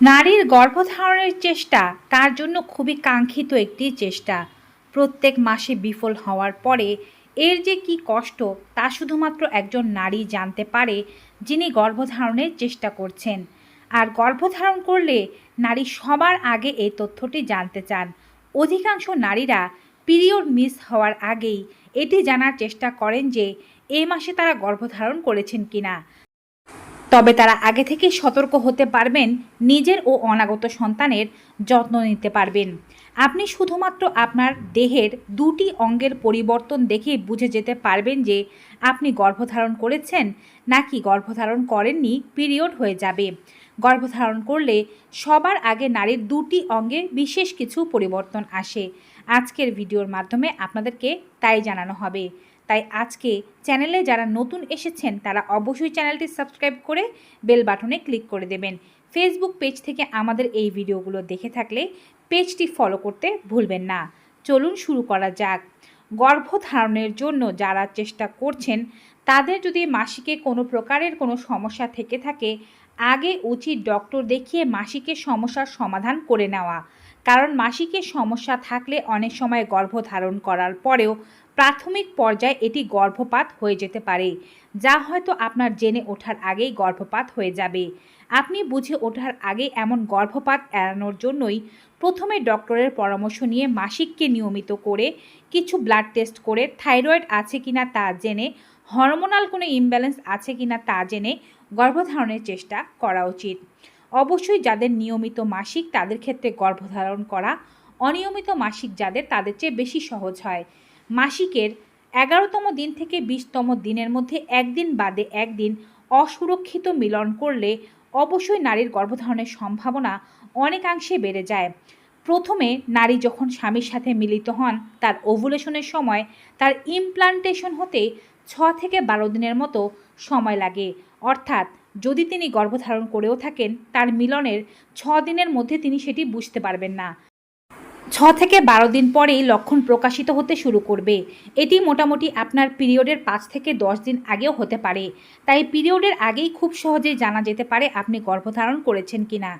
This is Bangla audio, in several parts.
নারীর গর্ভধারণের চেষ্টা তার জন্য খুবই কাঙ্ক্ষিত একটি চেষ্টা। প্রত্যেক মাসে বিফল হওয়ার পরে এর যে কি কষ্ট তা শুধুমাত্র একজন নারী জানতে পারে যিনি গর্ভধারণের চেষ্টা করছেন। আর গর্ভধারণ করলে নারী সবার আগে এই তথ্যটি জানতে চান। অধিকাংশ নারীরা পিরিয়ড মিস হওয়ার আগেই এটি জানার চেষ্টা করেন যে এই মাসে তারা গর্ভধারণ করেছেন কিনা। তবে তারা আগে থেকে সতর্ক হতে পারবেন, নিজের ও অনাগত সন্তানের যত্ন নিতে পারবেন। আপনি শুধুমাত্র আপনার দেহের দুটি অঙ্গের পরিবর্তন দেখে বুঝে যেতে পারবেন যে আপনি গর্ভধারণ করেছেন নাকি গর্ভধারণ করেননি, পিরিয়ড হয়ে যাবে। গর্ভধারণ করলে সবার আগে নারীর দুটি অঙ্গে বিশেষ কিছু পরিবর্তন আসে। আজকের ভিডিওর মাধ্যমে আপনাদেরকে তাই জানানো হবে। তাই আজকে চ্যানেলে যারা নতুন এসেছেন, তারা অবশ্যই চ্যানেলটি সাবস্ক্রাইব করে বেল বাটনে ক্লিক করে দেবেন। ফেসবুক পেজ থেকে আমাদের এই ভিডিওগুলো দেখে থাকলে পেজটি ফলো করতে ভুলবেন না। চলুন শুরু করা যাক। গর্ভধারণের জন্য যারা চেষ্টা করছেন, তাদের যদি মাসিকে কোনো প্রকারের কোনো সমস্যা থেকে থাকে, আগে উচিত ডক্টর দেখিয়ে মাসিকের সমস্যার সমাধান করে নেওয়া। কারণ মাসিকের সমস্যা থাকলে অনেক সময় গর্ভধারণ করার পরেও প্রাথমিক পর্যায়ে এটি গর্ভপাত হয়ে যেতে পারে, যা হয়তো আপনার জেনে ওঠার আগেই গর্ভপাত হয়ে যাবে। আপনি বুঝে ওঠার আগে এমন গর্ভপাত এড়ানোর জন্যই প্রথমে ডক্টরের পরামর্শ নিয়ে মাসিককে নিয়মিত করে কিছু ব্লাড টেস্ট করে থাইরয়েড আছে কিনা তা জেনে, হরমোনাল কোনো ইমব্যালেন্স আছে কিনা তা জেনে গর্ভধারণের চেষ্টা করা উচিত। অবশ্যই যাদের নিয়মিত মাসিক তাদের ক্ষেত্রে গর্ভধারণ করা, অনিয়মিত মাসিক যাদের তাদের চেয়ে বেশি সহজ হয়। মাসিকের এগারোতম দিন থেকে বিশতম দিনের মধ্যে একদিন বাদে একদিন অসুরক্ষিত মিলন করলে অবশ্যই নারীর গর্ভধারণের সম্ভাবনা অনেকাংশে বেড়ে যায়। প্রথমে নারী যখন স্বামীর সাথে মিলিত হন, তার ওভুলেশনের সময় তার ইমপ্লান্টেশন হতে ছ থেকে বারো দিনের মতো সময় লাগে। অর্থাৎ যদি তিনি গর্ভধারণ করেও থাকেন, তার মিলনের ছ দিনের মধ্যে তিনি সেটি বুঝতে পারবেন না। ছ থেকে বারো দিন পরেই লক্ষণ প্রকাশিত হতে শুরু করবে। এটি মোটামুটি আপনার পিরিয়ডের পাঁচ থেকে দশ দিন আগেও হতে পারে। তাই পিরিয়ডের আগেই খুব সহজেই জানা যেতে পারে আপনি গর্ভধারণ করেছেন কিনা।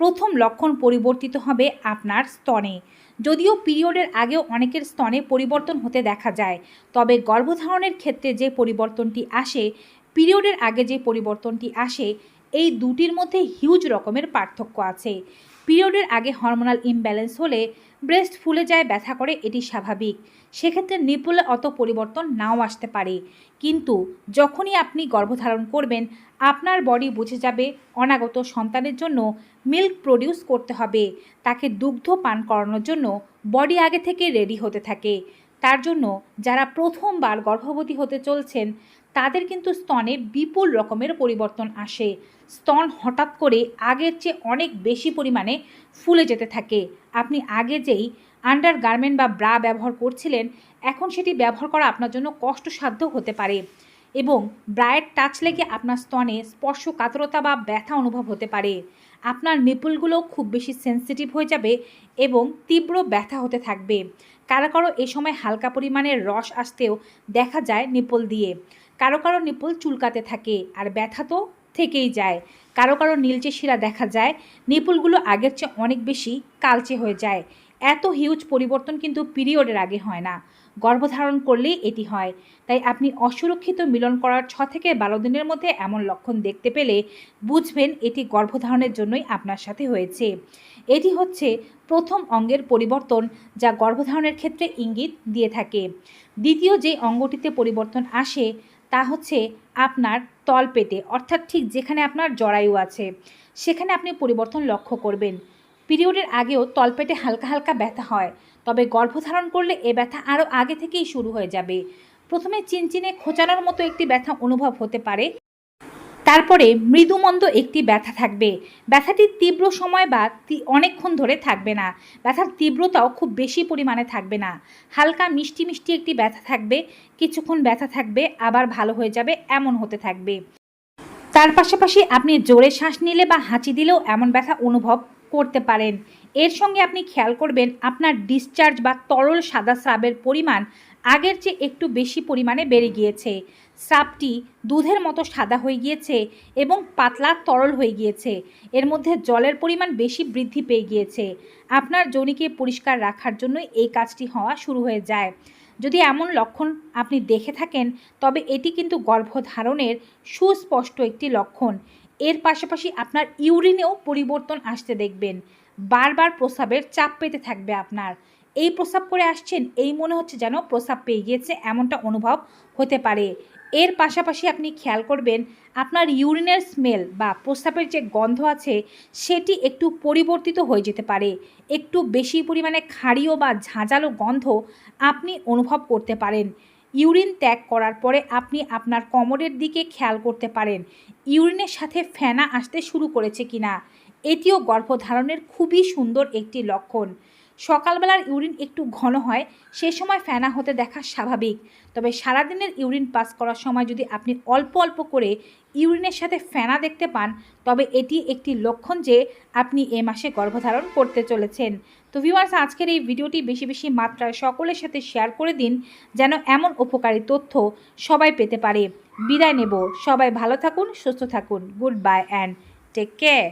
প্রথম লক্ষণ পরিবর্তিত হবে আপনার স্তনে। যদিও পিরিয়ডের আগেও অনেকের স্তনে পরিবর্তন হতে দেখা যায়, তবে গর্ভধারণের ক্ষেত্রে যে পরিবর্তনটি আসে পিরিয়ডের আগে যে পরিবর্তনটি আসে, এই দুটির মধ্যে হিউজ রকমের পার্থক্য আছে। পিরিয়ডের আগে হরমোনাল ইমব্যালেন্স হলে ব্রেস্ট ফুলে যায়, ব্যথা করে, এটি স্বাভাবিক। সেক্ষেত্রে নিপুলে অত পরিবর্তন নাও আসতে পারে। কিন্তু যখনই আপনি গর্ভধারণ করবেন, আপনার বডি বুঝে যাবে অনাগত সন্তানের জন্য মিল্ক প্রডিউস করতে হবে। তাকে দুগ্ধ পান করানোর জন্য বডি আগে থেকে রেডি হতে থাকে। তার জন্য যারা প্রথমবার গর্ভবতী হতে চলছেন, তাদের কিন্তু স্তনে বিপুল রকমের পরিবর্তন আসে। স্তন হঠাৎ করে আগের চেয়ে অনেক বেশি পরিমাণে ফুলে যেতে থাকে। আপনি আগে যেই আন্ডার গার্মেন্ট বা ব্রা ব্যবহার করছিলেন, এখন সেটি ব্যবহার করা আপনার জন্য কষ্টসাধ্য হতে পারে। এবং ব্রায়ের টাচ লেগে আপনার স্তনে স্পর্শ কাতরতা বা ব্যথা অনুভব হতে পারে। আপনার নিপুলগুলো খুব বেশি সেন্সিটিভ হয়ে যাবে এবং তীব্র ব্যথা হতে থাকবে। কারও কারও এ সময় হালকা পরিমাণের রস আসতেও দেখা যায় নিপল দিয়ে। কারও কারও নিপল চুলকাতে থাকে আর ব্যথা তো থেকেই যায়। কারও কারও নীলচে শিরা দেখা যায় নিপুলগুলো আগের চেয়ে অনেক বেশি কালচে হয়ে যায়। এত হিউজ পরিবর্তন কিন্তু পিরিয়ডের আগে হয় না। গর্ভধারণ করলেই এটি হয়। তাই আপনি অসুরক্ষিত মিলন করার ছ থেকে বারো দিনের মধ্যে এমন লক্ষণ দেখতে পেলে বুঝবেন এটি গর্ভধারণের জন্যই আপনার সাথে হয়েছে। এটি হচ্ছে প্রথম অঙ্গের পরিবর্তন যা গর্ভধারণের ক্ষেত্রে ইঙ্গিত দিয়ে থাকে। দ্বিতীয় যে অঙ্গটিতে পরিবর্তন আসে তা হচ্ছে আপনার তলপেটে, অর্থাৎ ঠিক যেখানে আপনার জরায়ু আছে, সেখানে আপনি পরিবর্তন লক্ষ্য করবেন। পিরিয়ডের আগেও তলপেটে হালকা হালকা ব্যথা হয়, তবে গর্ভধারণ করলে এ ব্যথা আরও আগে থেকেই শুরু হয়ে যাবে। প্রথমে চিনচিনে খোঁচানোর মতো একটি ব্যথা অনুভব হতে পারে। তারপরে মৃদুমন্দ একটি ব্যথা থাকবে। ব্যথাটি তীব্র সময় বা অনেকক্ষণ ধরে থাকবে না। ব্যথার তীব্রতাও খুব বেশি পরিমাণে থাকবে না। হালকা মিষ্টি মিষ্টি একটি ব্যথা থাকবে, কিছুক্ষণ ব্যথা থাকবে, আবার ভালো হয়ে যাবে, এমন হতে থাকবে। তার পাশাপাশি আপনি জোরে শ্বাস নিলে বা হাঁচি দিলেও এমন ব্যথা অনুভব করতে পারেন। এর সঙ্গে আপনি খেয়াল করবেন, আপনার ডিসচার্জ বা তরল সাদা স্রাবের পরিমাণ আগের চেয়ে একটু বেশি পরিমাণে বেড়ে গিয়েছে। স্রাবটি দুধের মতো সাদা হয়ে গিয়েছে এবং পাতলা তরল হয়ে গিয়েছে। এর মধ্যে জলের পরিমাণ বেশি বৃদ্ধি পেয়ে গিয়েছে। আপনার যোনিকে পরিষ্কার রাখার জন্য এই কাজটি হওয়া শুরু হয়ে যায়। যদি এমন লক্ষণ আপনি দেখে থাকেন, তবে এটি কিন্তু গর্ভধারণের সুস্পষ্ট একটি লক্ষণ। এর পাশাপাশি আপনার ইউরিনেও পরিবর্তন আসতে দেখবেন। বারবার প্রস্রাবের চাপ পেতে থাকবে আপনার। এই প্রস্রাব করে আসছেন, এই মনে হচ্ছে যেন প্রস্রাব পেয়ে গিয়েছে, এমনটা অনুভব হতে পারে। এর পাশাপাশি আপনি খেয়াল করবেন, আপনার ইউরিনের স্মেল বা প্রস্রাবের যে গন্ধ আছে, সেটি একটু পরিবর্তিত হয়ে যেতে পারে। একটু বেশি পরিমাণে ক্ষারীয় বা ঝাঁঝালো গন্ধ আপনি অনুভব করতে পারেন। ইউরিন ত্যাগ করার পরে আপনি আপনার কোমরের দিকে খেয়াল করতে পারেন, ইউরিনের সাথে ফেনা আসতে শুরু করেছে কিনা। এটিও গর্ভধারণের খুবই সুন্দর একটি লক্ষণ। সকালবেলার ইউরিন একটু ঘন হয়, সে সময় ফেনা হতে দেখা স্বাভাবিক। তবে সারাদিনের ইউরিন পাস করার সময় যদি আপনি অল্প অল্প করে ইউরিনের সাথে ফেনা দেখতে পান, তবে এটি একটি লক্ষণ যে আপনি এ মাসে গর্ভধারণ করতে চলেছেন। তো ভিউয়ার্স আজকের এই ভিডিওটি বেশি বেশি মাত্রায় সকলের সাথে শেয়ার করে দিন, যেন এমন উপকারী তথ্য সবাই পেতে পারে। বিদায় নেব। সবাই ভালো থাকুন, সুস্থ থাকুন। Good bye and take care